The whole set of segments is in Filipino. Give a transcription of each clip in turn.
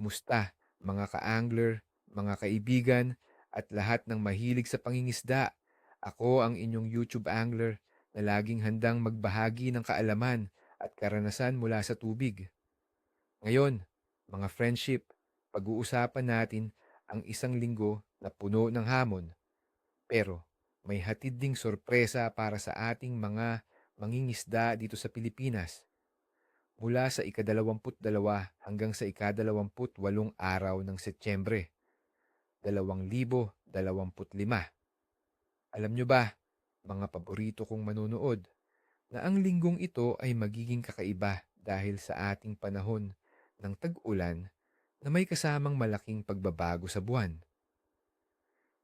Kumusta mga ka-angler, mga kaibigan, at lahat ng mahilig sa pangingisda? Ako ang inyong YouTube angler na laging handang magbahagi ng kaalaman at karanasan mula sa tubig. Ngayon, mga friendship, pag-uusapan natin ang isang linggo na puno ng hamon. Pero may hatid ding sorpresa para sa ating mga mangingisda dito sa Pilipinas. Mula sa ikadalawamput dalawa hanggang sa ikadalawamput walong araw ng Setyembre, 2025. Alam nyo ba, mga paborito kong manunood, na ang linggong ito ay magiging kakaiba dahil sa ating panahon ng tag-ulan na may kasamang malaking pagbabago sa buwan.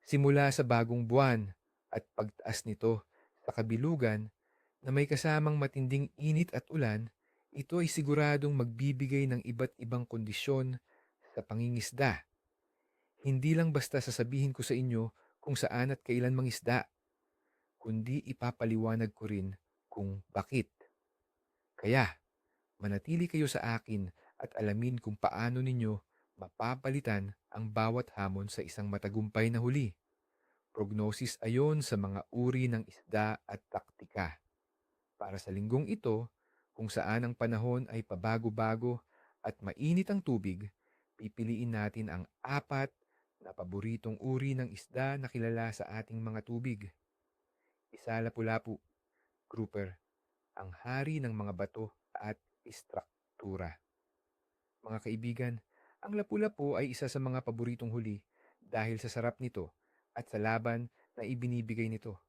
Simula sa bagong buwan at pagtaas nito sa kabilugan na may kasamang matinding init at ulan, ito ay siguradong magbibigay ng iba't ibang kondisyon sa pangingisda. Hindi lang basta sasabihin ko sa inyo kung saan at kailan mangisda, kundi ipapaliwanag ko rin kung bakit. Kaya, manatili kayo sa akin at alamin kung paano ninyo mapapalitan ang bawat hamon sa isang matagumpay na huli. Prognosis ayon sa mga uri ng isda at taktika. Para sa linggong ito, kung saan ang panahon ay pabago-bago at mainit ang tubig, pipiliin natin ang apat na paboritong uri ng isda na kilala sa ating mga tubig. Isa lapu-lapu, grouper, ang hari ng mga bato at istruktura. Mga kaibigan, ang lapu-lapu ay isa sa mga paboritong huli dahil sa sarap nito at sa laban na ibinibigay nito.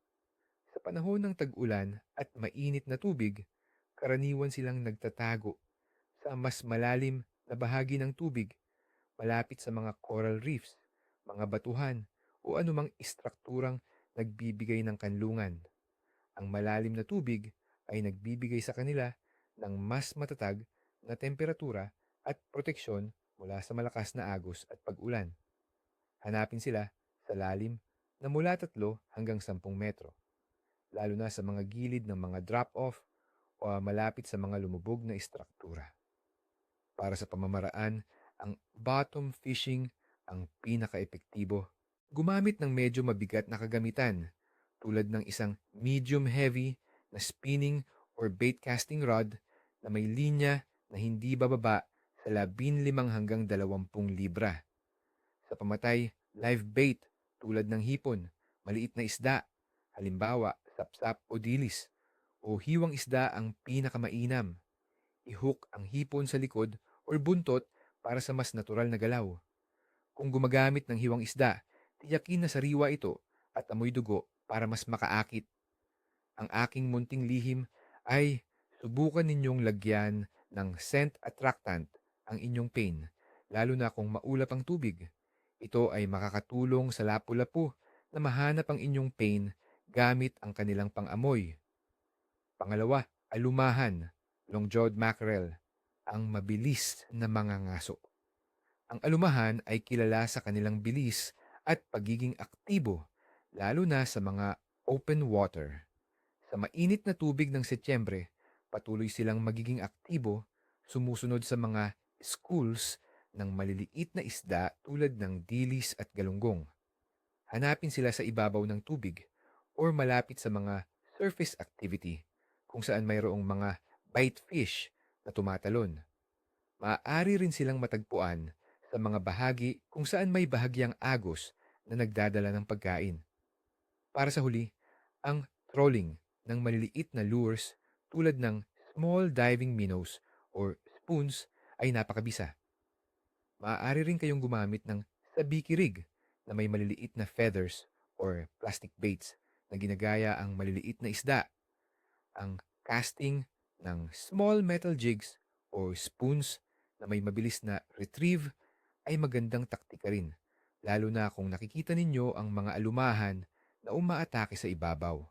Sa panahon ng tag-ulan at mainit na tubig, karaniwan silang nagtatago sa mas malalim na bahagi ng tubig, malapit sa mga coral reefs, mga batuhan, o anumang istrukturang nagbibigay ng kanlungan. Ang malalim na tubig ay nagbibigay sa kanila ng mas matatag na temperatura at proteksyon mula sa malakas na agos at pag-ulan. Hanapin sila sa lalim na mula 3 hanggang 10 metro, lalo na sa mga gilid ng mga drop-off o malapit sa mga lumubog na istruktura. Para sa pamamaraan, ang bottom fishing ang pinaka-epektibo. Gumamit ng medyo mabigat na kagamitan tulad ng isang medium-heavy na spinning or bait casting rod na may linya na hindi bababa sa 15 hanggang 20 libra. Sa pamatay, live bait tulad ng hipon, maliit na isda, halimbawa sapsap o dilis, o hiwang isda ang pinakamainam. I-hook ang hipon sa likod o buntot para sa mas natural na galaw. Kung gumagamit ng hiwang isda, tiyakin na sariwa ito at amoy dugo para mas makaakit. Ang aking munting lihim ay subukan ninyong lagyan ng scent attractant ang inyong pain, lalo na kung maulap ang tubig. Ito ay makakatulong sa lapu-lapu na mahanap ang inyong pain gamit ang kanilang pang-amoy. Pangalawa, alumahan, long-jawed mackerel, ang mabilis na mga ngaso. Ang alumahan ay kilala sa kanilang bilis at pagiging aktibo, lalo na sa mga open water. Sa mainit na tubig ng Setyembre, patuloy silang magiging aktibo, sumusunod sa mga schools ng maliliit na isda tulad ng dilis at galunggong. Hanapin sila sa ibabaw ng tubig or malapit sa mga surface activity kung saan mayroong mga bite fish na tumatalon. Maaari rin silang matagpuan sa mga bahagi kung saan may bahagyang agos na nagdadala ng pagkain. Para sa huli, ang trolling ng maliliit na lures tulad ng small diving minnows or spoons ay napakabisa. Maaari rin kayong gumamit ng sabiki rig na may maliliit na feathers or plastic baits na ginagaya ang maliliit na isda. Ang casting ng small metal jigs or spoons na may mabilis na retrieve ay magandang taktika rin, lalo na kung nakikita ninyo ang mga alumahan na umaatake sa ibabaw.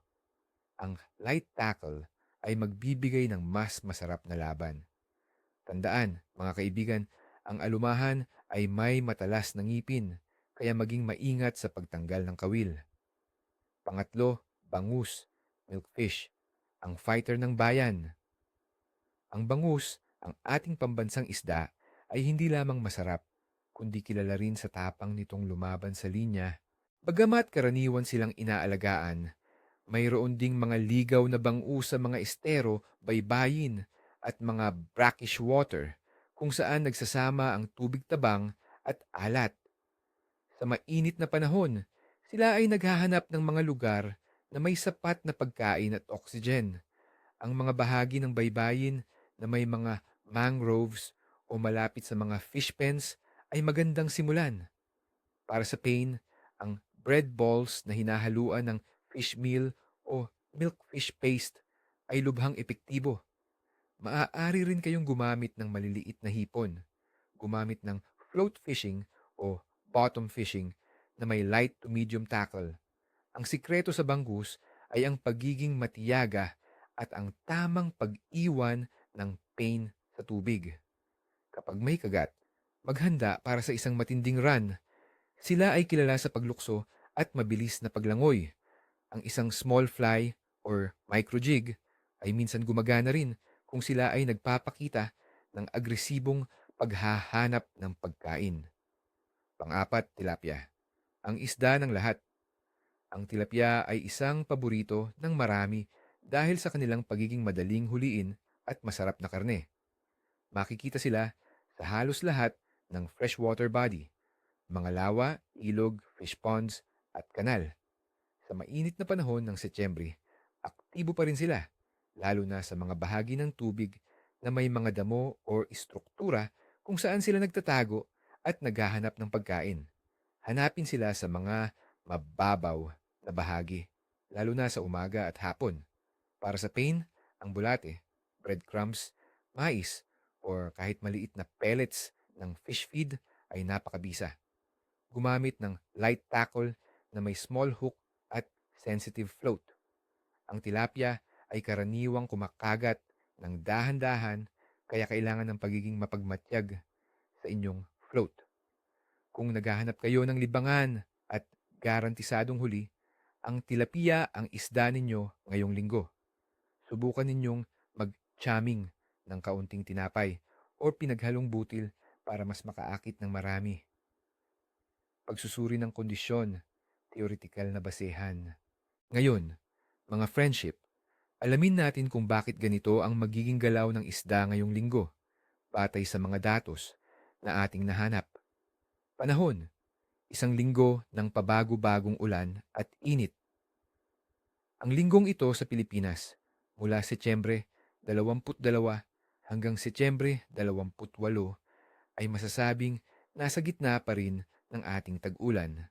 Ang light tackle ay magbibigay ng mas masarap na laban. Tandaan, mga kaibigan, ang alumahan ay may matalas na ngipin, kaya maging maingat sa pagtanggal ng kawil. Pangatlo, bangus, milkfish, ang fighter ng bayan. Ang bangus, ang ating pambansang isda, ay hindi lamang masarap, kundi kilala rin sa tapang nitong lumaban sa linya. Bagamat karaniwan silang inaalagaan, mayroon ding mga ligaw na bangu sa mga estero, baybayin, at mga brackish water kung saan nagsasama ang tubig tabang at alat. Sa mainit na panahon, sila ay naghahanap ng mga lugar na may sapat na pagkain at oxygen. Ang mga bahagi ng baybayin na may mga mangroves o malapit sa mga fish pens ay magandang simulan. Para sa pain, ang bread balls na hinahaluan ng fish meal o milk fish paste ay lubhang epektibo. Maaari rin kayong gumamit ng maliliit na hipon, gumamit ng float fishing o bottom fishing na may light to medium tackle. Ang sikreto sa bangus ay ang pagiging matiyaga at ang tamang pag-iwan ng pain sa tubig. Kapag may kagat, maghanda para sa isang matinding run. Sila ay kilala sa paglukso at mabilis na paglangoy. Ang isang small fly or micro jig ay minsan gumagana rin kung sila ay nagpapakita ng agresibong paghahanap ng pagkain. Pang-apat, tilapia. Ang isda ng lahat. Ang tilapia ay isang paborito ng marami dahil sa kanilang pagiging madaling huliin at masarap na karne. Makikita sila sa halos lahat ng freshwater body, mga lawa, ilog, fish ponds, at kanal. Sa mainit na panahon ng Setyembre, aktibo pa rin sila, lalo na sa mga bahagi ng tubig na may mga damo o istruktura kung saan sila nagtatago at naghahanap ng pagkain. Hanapin sila sa mga mababaw na bahagi, lalo na sa umaga at hapon. Para sa pain, ang bulate, breadcrumbs, mais, or kahit maliit na pellets ng fish feed ay napakabisa. Gumamit ng light tackle na may small hook at sensitive float. Ang tilapia ay karaniwang kumakagat ng dahan-dahan kaya kailangan ng pagiging mapagmatyag sa inyong float. Kung naghahanap kayo ng libangan garantisadong huli, ang tilapia ang isda ninyo ngayong linggo. Subukan ninyong mag-chamming ng kaunting tinapay o pinaghalong butil para mas makaakit ng marami. Pagsusuri ng kondisyon, theoretical na basehan. Ngayon, mga friendship, alamin natin kung bakit ganito ang magiging galaw ng isda ngayong linggo, batay sa mga datos na ating nahanap. Panahon, isang linggo ng pabago-bagong ulan at init. Ang linggong ito sa Pilipinas, mula Setyembre 22 hanggang Setyembre 28 ay masasabing nasa gitna pa rin ng ating tag-ulan.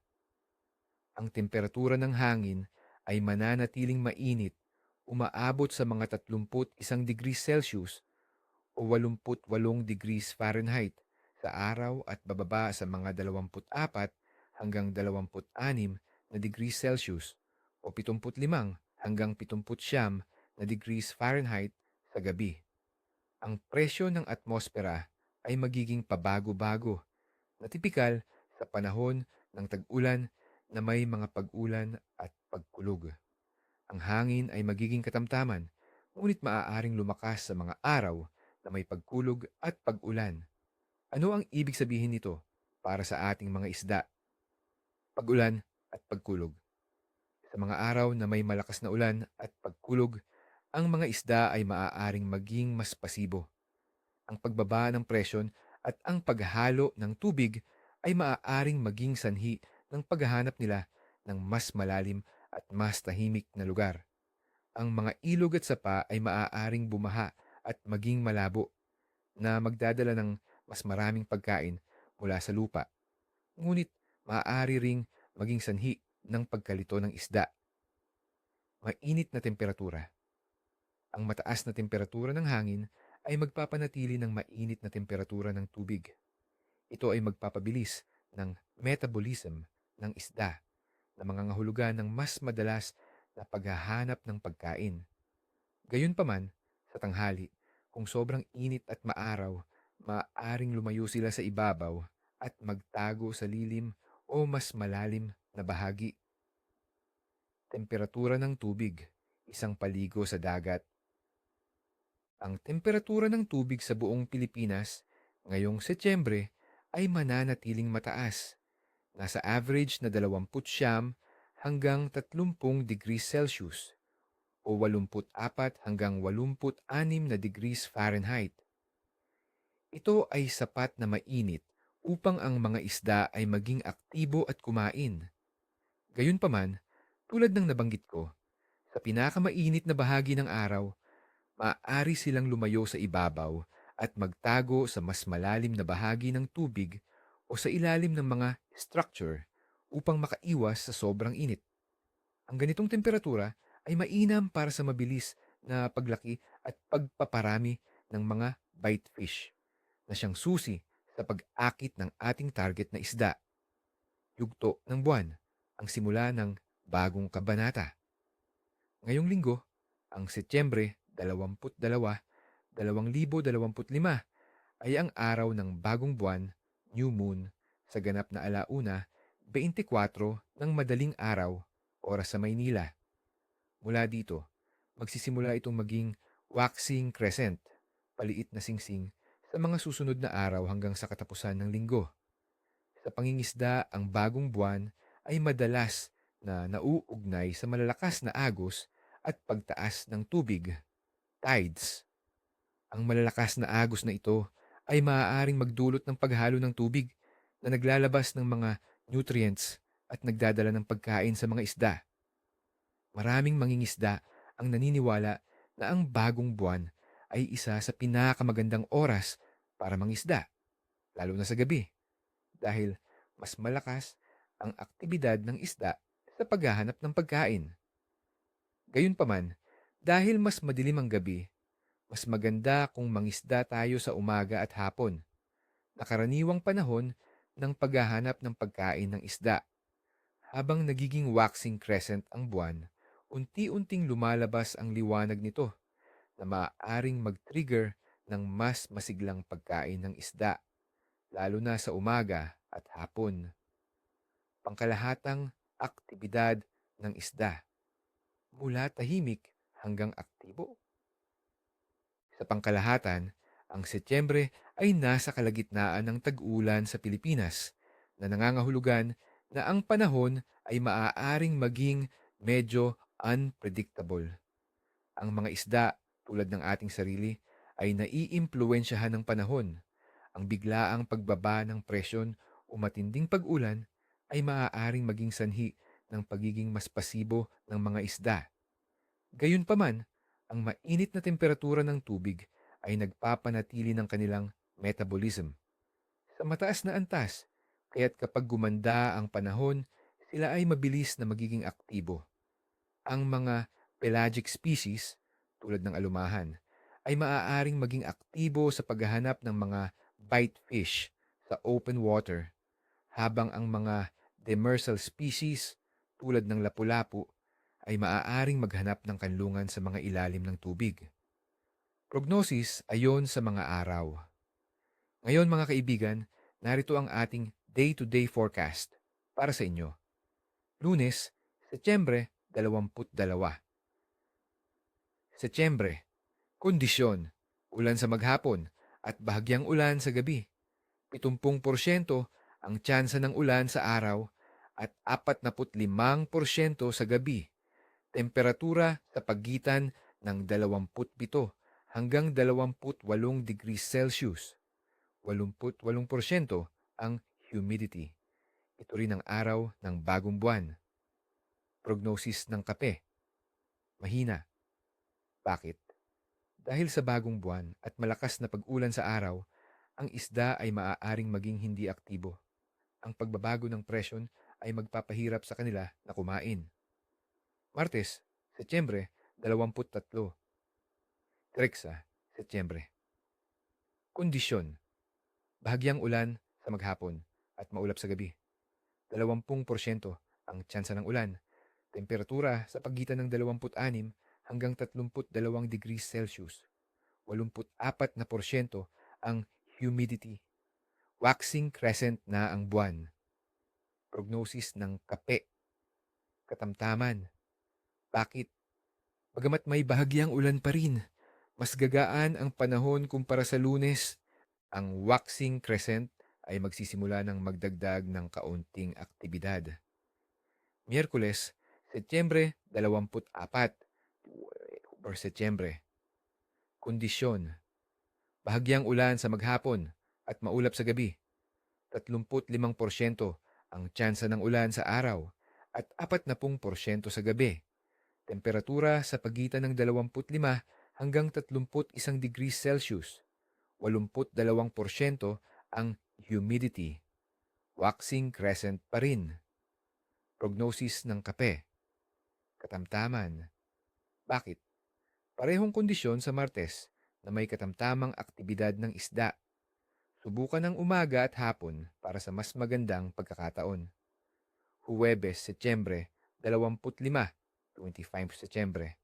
Ang temperatura ng hangin ay mananatiling mainit, umaabot sa mga 31 degrees Celsius o 88 degrees Fahrenheit sa araw at bababa sa mga 24 hanggang 26 na degrees Celsius o 75 hanggang 79 na degrees Fahrenheit sa gabi. Ang presyo ng atmosfera ay magiging pabago-bago na tipikal sa panahon ng tag-ulan na may mga pag-ulan at pagkulog. Ang hangin ay magiging katamtaman, ngunit maaaring lumakas sa mga araw na may pagkulog at pag-ulan. Ano ang ibig sabihin nito para sa ating mga isda? Pag-ulan at pagkulog. Sa mga araw na may malakas na ulan at pagkulog, ang mga isda ay maaaring maging mas pasibo. Ang pagbaba ng presyon at ang paghalo ng tubig ay maaaring maging sanhi ng paghahanap nila ng mas malalim at mas tahimik na lugar. Ang mga ilog at sapa ay maaaring bumaha at maging malabo na magdadala ng mas maraming pagkain mula sa lupa. Ngunit maaari ring maging sanhi ng pagkalito ng isda. Mainit na temperatura. Ang mataas na temperatura ng hangin ay magpapanatili ng mainit na temperatura ng tubig. Ito ay magpapabilis ng metabolism ng isda na mangangahulugan ng mas madalas na paghahanap ng pagkain. Gayunpaman, sa tanghali, kung sobrang init at maaraw, maaaring lumayo sila sa ibabaw at magtago sa lilim o mas malalim na bahagi. Temperatura ng tubig, isang paligo sa dagat. Ang temperatura ng tubig sa buong Pilipinas ngayong Setyembre ay mananatiling mataas, nasa average na 29 hanggang 30 degrees Celsius o 84 hanggang 86 na degrees Fahrenheit. Ito ay sapat na mainit upang ang mga isda ay maging aktibo at kumain. Gayunpaman, tulad ng nabanggit ko, sa pinakamainit na bahagi ng araw, maaari silang lumayo sa ibabaw at magtago sa mas malalim na bahagi ng tubig o sa ilalim ng mga structure upang makaiwas sa sobrang init. Ang ganitong temperatura ay mainam para sa mabilis na paglaki at pagpaparami ng mga bite fish na siyang susi sa pag-akit ng ating target na isda. Yugto ng buwan, ang simula ng bagong kabanata. Ngayong linggo, ang Setyembre 22, 2025 ay ang araw ng bagong buwan, new moon, sa ganap na alauna, 24 ng madaling araw, oras sa Maynila. Mula dito, magsisimula itong maging waxing crescent, paliit na singsing, sa mga susunod na araw hanggang sa katapusan ng linggo. Sa pangingisda, ang bagong buwan ay madalas na nauugnay sa malalakas na agos at pagtaas ng tubig, tides. Ang malalakas na agos na ito ay maaaring magdulot ng paghalo ng tubig na naglalabas ng mga nutrients at nagdadala ng pagkain sa mga isda. Maraming mangingisda ang naniniwala na ang bagong buwan ay isa sa pinakamagandang oras para mangisda, lalo na sa gabi, dahil mas malakas ang aktibidad ng isda sa paghahanap ng pagkain. Gayunpaman, dahil mas madilim ang gabi, mas maganda kung mangisda tayo sa umaga at hapon, na karaniwang panahon ng paghahanap ng pagkain ng isda. Habang nagiging waxing crescent ang buwan, unti-unting lumalabas ang liwanag nito na maaaring mag-trigger ng mas masiglang pagkain ng isda, lalo na sa umaga at hapon. Pangkalahatang aktibidad ng isda, mula tahimik hanggang aktibo. Sa pangkalahatan, ang Setyembre ay nasa kalagitnaan ng tag-ulan sa Pilipinas na nangangahulugan na ang panahon ay maaaring maging medyo unpredictable. Ang mga isda, tulad ng ating sarili, ay naiimpluwensyahan ng panahon. Ang biglaang pagbaba ng presyon o matinding pag-ulan ay maaaring maging sanhi ng pagiging mas pasibo ng mga isda. Gayunpaman, ang mainit na temperatura ng tubig ay nagpapanatili ng kanilang metabolism. Sa mataas na antas, kaya't kapag gumanda ang panahon, sila ay mabilis na magiging aktibo. Ang mga pelagic species, tulad ng alumahan, ay maaaring maging aktibo sa paghahanap ng mga bite fish sa open water, habang ang mga demersal species, tulad ng lapu-lapu, ay maaaring maghanap ng kanlungan sa mga ilalim ng tubig. Prognosis ayon sa mga araw. Ngayon mga kaibigan, narito ang ating day-to-day forecast para sa inyo. Lunes, Setyembre 22. Setyembre, kondisyon, ulan sa maghapon at bahagyang ulan sa gabi. 70% ang tsansa ng ulan sa araw at 45% sa gabi. Temperatura sa pagitan ng 27 hanggang 28 degrees Celsius. 88% ang humidity. Ito rin ang araw ng bagong buwan. Prognosis ng kape. Mahina. Bakit? Dahil sa bagong buwan at malakas na pag-ulan sa araw, ang isda ay maaaring maging hindi aktibo. Ang pagbabago ng presyon ay magpapahirap sa kanila na kumain. Martes, Setyembre 23. Treksa, Setyembre. Kondisyon. Bahagyang ulan sa maghapon at maulap sa gabi. 20% ang tsansa ng ulan. Temperatura sa pagitan ng 26 hanggang 32 degrees Celsius. 84 na porsyento ang humidity. Waxing crescent na ang buwan. Prognosis ng kape. Katamtaman. Bakit? Bagamat may bahagyang ulan pa rin, mas gagaan ang panahon kumpara sa lunes. Ang waxing crescent ay magsisimula ng magdagdag ng kaunting aktibidad. Miyerkules, Setyembre 24 or Setyembre. Kondisyon. Bahagyang ulan sa maghapon at maulap sa gabi. 35% ang tsansa ng ulan sa araw at 40% sa gabi. Temperatura sa pagitan ng 25 hanggang 31 degrees Celsius. 82% ang humidity. Waxing crescent pa rin. Prognosis ng kape. Katamtaman. Bakit? Parehong kondisyon sa Martes na may katamtamang aktibidad ng isda. Subukan ng umaga at hapon para sa mas magandang pagkakataon. Huwebes, Setyembre, 25, 25 Setyembre.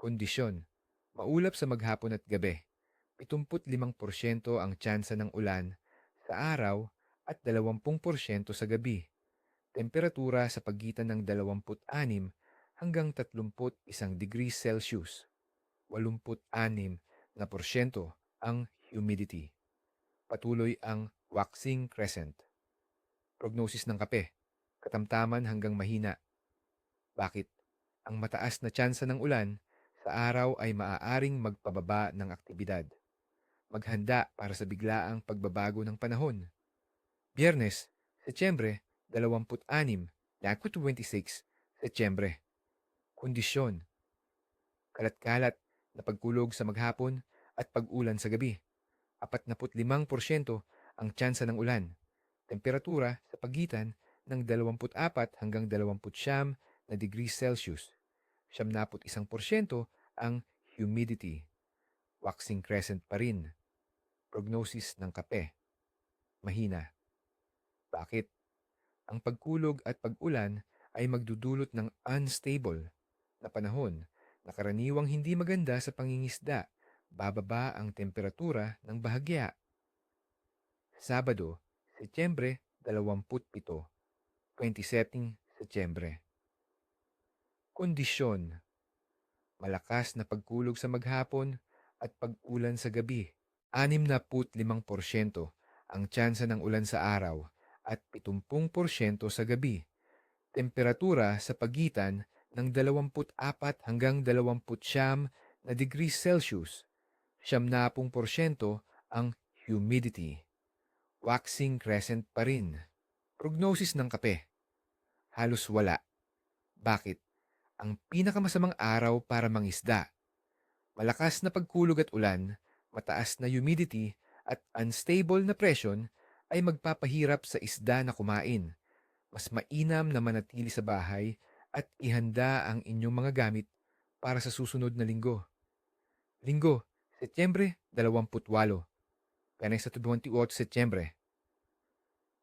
Kondisyon. Maulap sa maghapon at gabi. 75% ang tsansa ng ulan sa araw at 20% sa gabi. Temperatura sa pagitan ng 26 hanggang 31 degrees Celsius. 86 na porsyento ang humidity. Patuloy ang waxing crescent. Prognosis ng kape. Katamtaman hanggang mahina. Bakit? Ang mataas na tsansa ng ulan sa araw ay maaaring magpababa ng aktibidad. Maghanda para sa biglaang pagbabago ng panahon. Biyernes, Setyembre 26, 26, Setyembre. Kondisyon. Kalat-kalat na pagkulog sa maghapon at pag-ulan sa gabi. 45% ang tsansa ng ulan. Temperatura sa pagitan ng 24 hanggang 29 na degrees Celsius. 71% ang humidity. Waxing crescent pa rin. Prognosis ng kape. Mahina. Bakit? Ang pagkulog at pag-ulan ay magdudulot ng unstable na panahon na karaniwang hindi maganda sa pangingisda. Bababa ang temperatura ng bahagya. Sabado, Setyembre 27, 27 Setyembre. Kondisyon. Malakas na pagkulog sa maghapon at pag-ulan sa gabi. 65% ang tsansa ng ulan sa araw at 70% sa gabi. Temperatura sa pagitan ng 24 hanggang 29 na degrees Celsius. 70% ang humidity. Waxing crescent pa rin. Prognosis ng kape. Halos wala. Bakit? Ang pinakamasamang araw para mangisda. Malakas na pagkulog at ulan, mataas na humidity at unstable na presyon ay magpapahirap sa isda na kumain. Mas mainam na manatili sa bahay at ihanda ang inyong mga gamit para sa susunod na linggo. Linggo, Setyembre 28, kanay sa 28 Setyembre.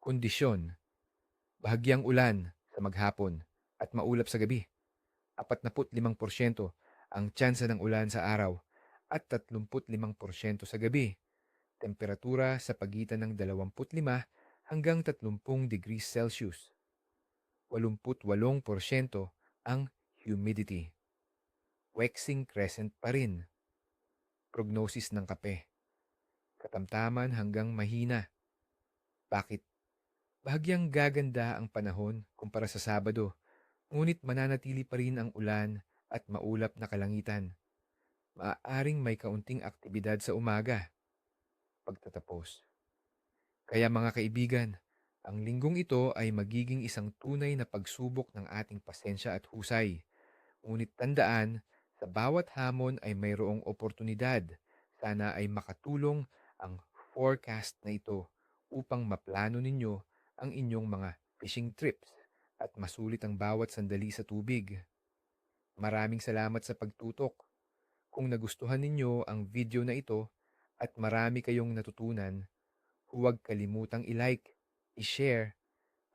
Kondisyon, bahagyang ulan sa maghapon at maulap sa gabi. 45% ang tsansa ng ulan sa araw at 35% sa gabi. Temperatura sa pagitan ng 25 hanggang 30 degrees Celsius. 88% ang humidity. Waxing crescent pa rin. Prognosis ng kape. Katamtaman hanggang mahina. Bakit? Bahagyang gaganda ang panahon kumpara sa Sabado, ngunit mananatili pa rin ang ulan at maulap na kalangitan. Maaaring may kaunting aktibidad sa umaga. Pagtatapos. Kaya mga kaibigan, ang linggong ito ay magiging isang tunay na pagsubok ng ating pasensya at husay. Ngunit tandaan, sa bawat hamon ay mayroong oportunidad. Sana ay makatulong ang forecast na ito upang maplano ninyo ang inyong mga fishing trips at masulit ang bawat sandali sa tubig. Maraming salamat sa pagtutok. Kung nagustuhan ninyo ang video na ito at marami kayong natutunan, huwag kalimutang i-like, i-share,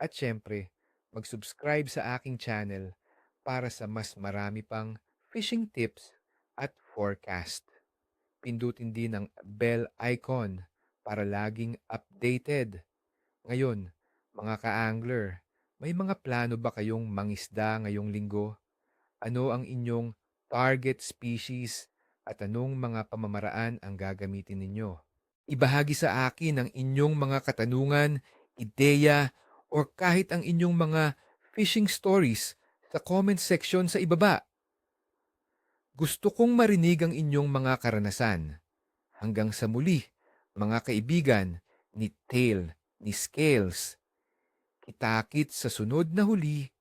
at syempre, mag-subscribe sa aking channel para sa mas marami pang fishing tips at forecast. Pindutin din ang bell icon para laging updated. Ngayon, mga ka-angler, may mga plano ba kayong mangisda ngayong linggo? Ano ang inyong target species at anong mga pamamaraan ang gagamitin ninyo? Ibahagi sa akin ang inyong mga katanungan, ideya, or kahit ang inyong mga fishing stories sa comment section sa ibaba. Gusto kong marinig ang inyong mga karanasan. Hanggang sa muli, mga kaibigan ni Tail ni Scales. Kitakit sa sunod na huli